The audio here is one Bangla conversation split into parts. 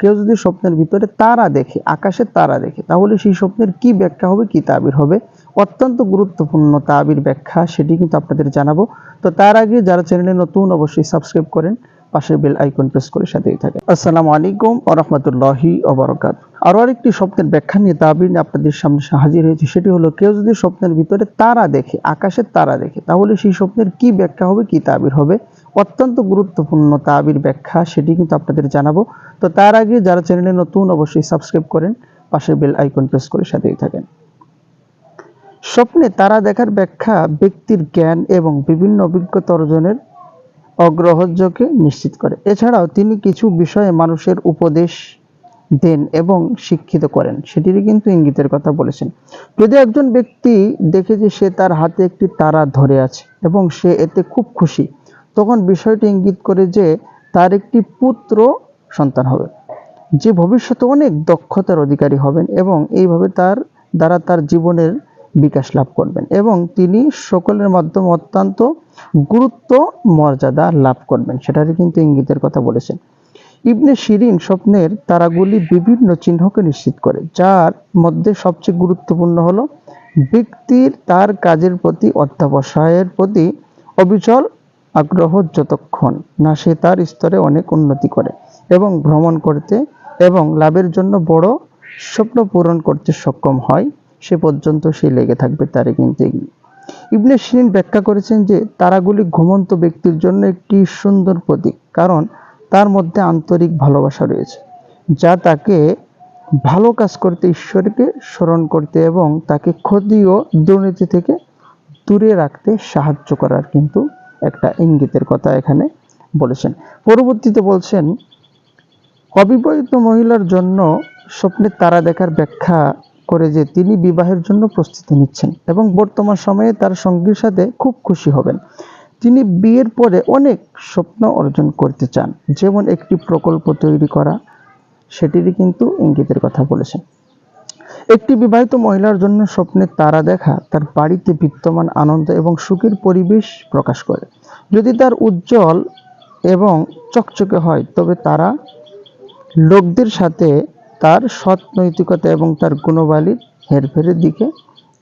কেউ যদি স্বপ্নের ভিতরে তারা দেখে, আকাশে তারা দেখে, তাহলে সেই স্বপ্নের কি ব্যাখ্যা হবে, কি তাবির হবে? অত্যন্ত গুরুত্বপূর্ণ তাবির ব্যাখ্যা, সেটি কিন্তু আপনাদের জানাব। তো তার আগে যারা চ্যানেলে নতুন, অবশ্যই সাবস্ক্রাইব করেন, পাশের বেল আইকন প্রেস করে সাথেই থাকেন। আসসালামু আলাইকুম আরও আরেকটি স্বপ্নের ব্যাখ্যা নিয়ে তাবির আপনাদের সামনে হাজির হয়েছে, সেটি হলো, কেউ যদি স্বপ্নের ভিতরে তারা দেখে আকাশের তারা দেখে, তাহলে সেই স্বপ্নের কি ব্যাখ্যা হবে, কি তাবির হবে? অত্যন্ত গুরুত্বপূর্ণ তাবির ব্যাখ্যা, সেটি কিন্তু আপনাদের জানাব। তো তার আগে যারা চ্যানেলে নতুন, অবশ্যই সাবস্ক্রাইব করেন পাশে বেল আইকন প্রেস করে সাথেই থাকেন। স্বপ্নে তারা দেখার ব্যাখ্যা, ব্যক্তির জ্ঞান এবং বিভিন্ন অভিজ্ঞতা অর্জনের অগ্রহ্যকে নিশ্চিত করে। এছাড়াও তিনি কিছু বিষয়ে মানুষের উপদেশ দেন এবং শিক্ষিত করেন, সেটিরই কিন্তু ইঙ্গিতের কথা বলেছেন। যদি একজন ব্যক্তি দেখে যে সে তার হাতে একটি তারা ধরে আছে এবং সে এতে খুব খুশি তখন বিষয়টি ইঙ্গিত করে যে তার একটি পুত্র সন্তান হবে, যে ভবিষ্যতে অনেক দক্ষতার অধিকারী হবেন এবং এইভাবে তার দ্বারা তার জীবনের বিকাশ লাভ করবেন এবং তিনি সকলের মাধ্যমে অত্যন্ত গুরুত্ব মর্যাদা লাভ করবেন। সেটারই কিন্তু ইঙ্গিতের কথা বলেছেন। ইবনে শিরিন স্বপ্নের তারাগুলি বিভিন্ন চিহ্নকে নিশ্চিত করে, যার মধ্যে সবচেয়ে গুরুত্বপূর্ণ হলো ব্যক্তির তার কাজের প্রতি, অধ্যাবসায়ের প্রতি অবিচল আগ্রহ যতক্ষণ না সে তার স্তরে অনেক উন্নতি করে এবং ভ্রমণ করতে এবং লাভের জন্য বড় স্বপ্ন পূরণ করতে সক্ষম হয়, সে পর্যন্ত সে লেগে থাকবে তারে কিন্তু ইবনে শিরিন ব্যাখ্যা করেছেন যে, তারাগুলি ঘুমন্ত ব্যক্তির জন্য একটি সুন্দর প্রতীক, কারণ তার মধ্যে আন্তরিক ভালোবাসা রয়েছে, যা তাকে ভালো কাজ করতে, ঈশ্বরকে স্মরণ করতে এবং তাকে ক্ষতি ও দুর্নীতি থেকে দূরে রাখতে সাহায্য করার কিন্তু একটা ইঙ্গিতের কথা এখানে বলেছেন। পরবর্তীতে বলছেন, অবিবাহিত মহিলার জন্য স্বপ্নের তারা দেখার ব্যাখ্যা করে যে তিনি বিবাহের জন্য প্রস্তুতি নিচ্ছেন এবং বর্তমান সময়ে তার সঙ্গীর সাথে খুব খুশি হবেন। তিনি বিয়ের পরে অনেক স্বপ্ন অর্জন করতে চান, যেমন একটি প্রকল্প তৈরি করা, সেটিরই কিন্তু ইঙ্গিতের কথা বলেছেন। একটি বিবাহিত মহিলার জন্য স্বপ্নের তারা দেখা তার বাড়িতে বিদ্যমান আনন্দ এবং সুখের পরিবেশ প্রকাশ করে। যদি তার উজ্জ্বল এবং চকচকে হয়, তবে তারা লোকদের সাথে তার সৎ নৈতিকতা এবং তার গুণবালির হেরফেরের দিকে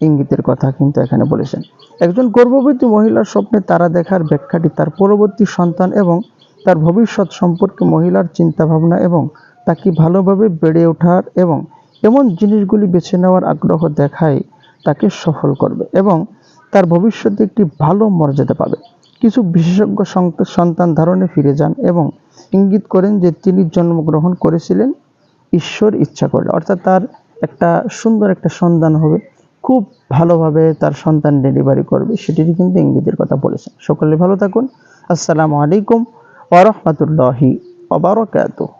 ইঙ্গিতের কথা কিন্তু এখানে বলেছেন। একজন গর্ভবতী মহিলার স্বপ্নে তারা দেখার ব্যাখ্যাটি তার পরবর্তী সন্তান এবং তার ভবিষ্যৎ সম্পর্কে মহিলার চিন্তাভাবনা এবং তাকে ভালোভাবে বেড়ে ওঠার এবং এমন জিনিসগুলি বেছে নেওয়ার আগ্রহ দেখায়, তাকে সফল করবে এবং তার ভবিষ্যতে একটি ভালো মর্যাদা পাবে। কিছু বিশেষজ্ঞ সন্তান ধারণে ফিরে যান এবং ইঙ্গিত করেন যে তিনি জন্মগ্রহণ করেছিলেন ঈশ্বর ইচ্ছা করলে। অর্থাৎ তার একটা সুন্দর একটা সন্তান হবে, খুব ভালোভাবে তার সন্তান ডেলিভারি করবে, সেটিরই কিন্তু ইঙ্গিতের কথা বলেছেন। সকলে ভালো থাকুন। আসসালামু আলাইকুম ওরহমতুল্লাহি ওবরাকাতুহ